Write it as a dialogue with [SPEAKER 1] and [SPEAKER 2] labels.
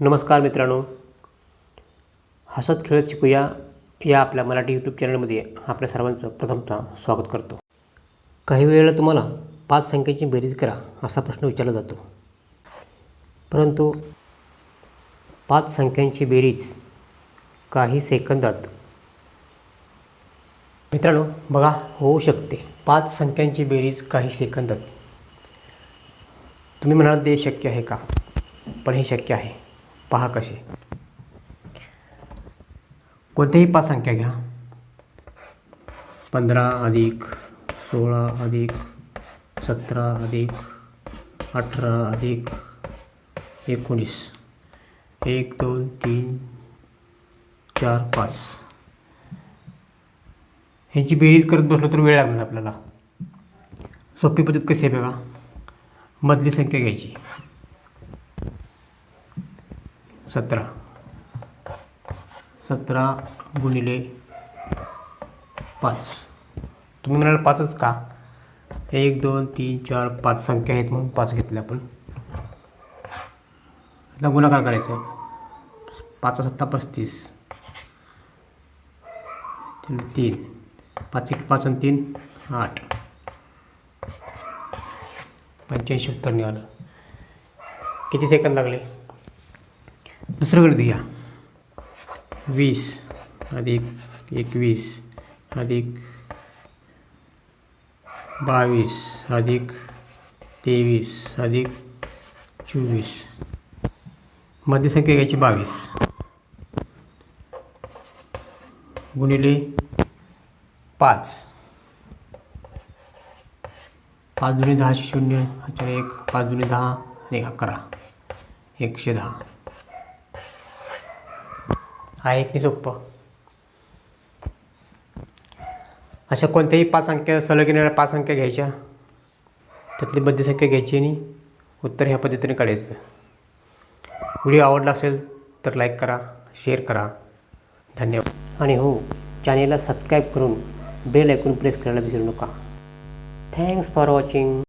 [SPEAKER 1] नमस्कार मित्रांनो. हसत खेळत शिकूया या आपल्या मराठी यूट्यूब चॅनलमध्ये आपल्या सर्वांचं प्रथमतः स्वागत करतो. काही वेळेला तुम्हाला पाच संख्येची बेरीज करा असा प्रश्न विचारला जातो. परंतु पाच संख्यांची बेरीज काही सेकंदात मित्रांनो बघा होऊ शकते. पाच संख्यांची बेरीज काही सेकंदात. तुम्ही म्हणाल ते शक्य आहे का? पण हे शक्य आहे. पहा कसे. कोणत्याही पाच संख्या घ्या. पंधरा अधिक सोळा अधिक सतरा अधिक अठरा अधिक एकोणीस. एक दोन तीन चार पाच. ह्यांची बेरीज करत बसलो तर वेळ लागणार आपल्याला. सोपी पद्धत कशी आहे बघा. मधली संख्या घ्यायची. सतरा. सतरा गुणिले पाच. तुम्ही म्हणाल पाचच का? एक दोन तीन चार पाच संख्या आहेत म्हणून पाच घेतल्या आपण. याचा गुणाकार करायचा आहे. पाच सत्ता पस्तीस. तीन. पाच एक पाच आणि तीन आठ. पंच्याऐंशी उत्तर निघालं. किती सेकंद लागले? दुसरं गणित घ्या वीस अधिक एकवीस अधिक बावीस अधिक तेवीस अधिक चोवीस मध्य संख्या घ्यायची बावीस गुणिले पाच। पाच दुणे दहाशे शून्य अच्छा एक। पाच दुणे दहा आणि अकरा एकशे दहा आहे की नाही सोपं अशा कोणत्याही पाच अंक्या सलग येणाऱ्या पाच अंक्या घ्यायच्या. त्यातली बद्ध संख्या घ्यायची आणि उत्तर ह्या पद्धतीने काढायचं. व्हिडिओ आवडला असेल तर लाईक करा शेअर करा. धन्यवाद. आणि हो चॅनेलला सबस्क्राईब करून बेल ऐकून प्रेस करायला विसरू नका. Thanks for watching.